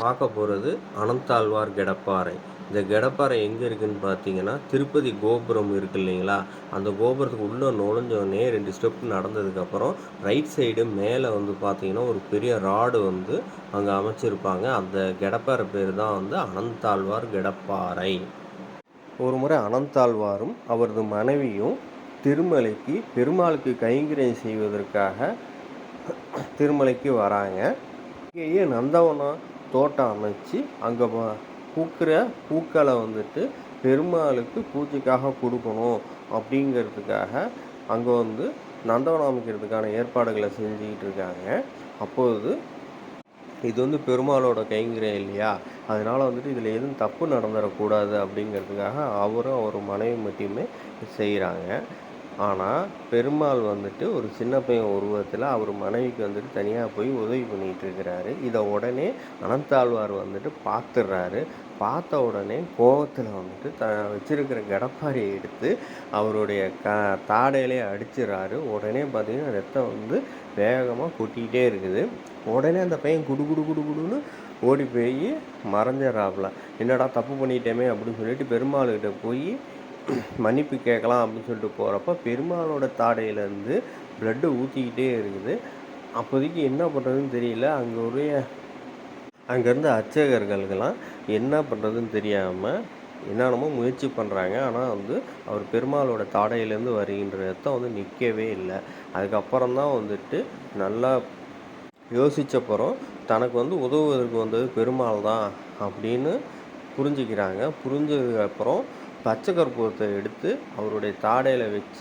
பார்க்க போகிறது அனந்தாழ்வார் கெடப்பாறை. இந்த கெடப்பாறை எங்கே இருக்குதுன்னு பார்த்தீங்கன்னா திருப்பதி கோபுரம் இருக்கு இல்லைங்களா? அந்த கோபுரத்துக்கு உள்ளே நுழைஞ்சோடனே ரெண்டு ஸ்டெப் நடந்ததுக்கப்புறம் ரைட் சைடு மேலே வந்து பார்த்தீங்கன்னா ஒரு பெரிய ராடு வந்து அங்கே அமைச்சிருப்பாங்க. அந்த கெடப்பாறை பேர் தான் வந்து அனந்தாழ்வார் கெடப்பாறை. ஒரு முறை அனந்தாழ்வாரும் அவரது மனைவியும் திருமலைக்கு பெருமாளுக்கு கைங்கரியம் செய்வதற்காக திருமலைக்கு வராங்க. இங்கேயே நந்தவனம் தோட்டம் அமைச்சு அங்கே பூக்கிற பூக்களை வந்துட்டு பெருமாளுக்கு பூஜைக்காக கொடுக்கணும் அப்படிங்கிறதுக்காக அங்கே வந்து நந்தவனம் அமைக்கிறதுக்கான ஏற்பாடுகளை செஞ்சுக்கிட்டு இருக்காங்க. அப்போது இது வந்து பெருமாளோட கைங்கிறேன் இல்லையா? அதனால் வந்துட்டு இதில் எதுவும் தப்பு நடந்துடக்கூடாது அப்படிங்கிறதுக்காக அவரும் அவர் மனைவி மட்டுமே செய்கிறாங்க ஆனால் பெருமாள் வந்துட்டு ஒரு சின்ன பையன் உருவத்தில் அவர் மனைவிக்கு வந்துட்டு தனியாக போய் உதவி பண்ணிகிட்டு இருக்கிறாரு. இதை உடனே அனந்தாழ்வார் வந்துட்டு பார்த்துடுறாரு பார்த்த உடனே கோவத்தில் வந்துட்டு த வச்சிருக்கிற கடப்பாரியை எடுத்து அவருடைய க தாடையிலே அடிச்சிடறாரு. உடனே பார்த்தீங்கன்னா ரத்தம் வந்து வேகமாக கொட்டிக்கிட்டே இருக்குது. உடனே அந்த பையன் குடு குடு குடு குடுன்னு ஓடி போய் மறைஞ்சிடறாப்புல. என்னடா தப்பு பண்ணிட்டேமே அப்படின்னு சொல்லிட்டு பெருமாள்கிட்ட போய் மன்னிப்பு கேட்கலாம் அப்படின்னு சொல்லிட்டு போகிறப்ப பெருமாளோட தாடையிலேருந்து ப்ளட்டு ஊற்றிக்கிட்டே இருக்குது. அப்போதைக்கு என்ன பண்ணுறதுன்னு தெரியல. அங்கே ஒரு அங்கேருந்து அர்ச்சகர்களுக்கெல்லாம் என்ன பண்ணுறதுன்னு தெரியாமல் என்னென்னமோ முயற்சி பண்ணுறாங்க ஆனால் வந்து அவர் பெருமாளோட தாடையிலேருந்து வருகின்ற ரத்தம் வந்து நிற்கவே இல்லை. அதுக்கப்புறம் தான் வந்துட்டு நல்லா யோசித்தப்புறம் தனக்கு வந்து உதவுவதற்கு வந்தது பெருமாள் தான் அப்படின்னு புரிஞ்சுக்கிறாங்க. புரிஞ்சதுக்கப்புறம் பச்சை கற்பூரத்தை எடுத்து அவருடைய தாடையில் வச்ச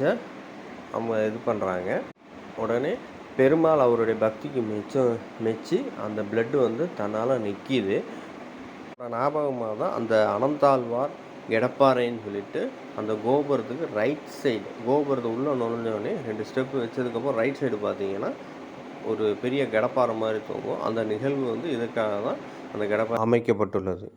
அவங்க இது பண்ணுறாங்க உடனே பெருமாள் அவருடைய பக்திக்கு மிச்சம் மெச்சி அந்த பிளட்டு வந்து தன்னால் நிற்கிது ஞாபகமாக தான் அந்த அனந்தாழ்வார் எடப்பாறைன்னு சொல்லிட்டு அந்த கோபுரத்துக்கு ரைட் சைடு கோபுரத்தை உள்ளே நுழைஞ்சோடனே ரெண்டு ஸ்டெப்பு வச்சதுக்கப்புறம் ரைட் சைடு பார்த்தீங்கன்னா ஒரு பெரிய கடப்பாறை மாதிரி தூங்கும். அந்த நிகழ்வு வந்து இதுக்காக தான் அந்த கடப்பாறை அமைக்கப்பட்டுள்ளது.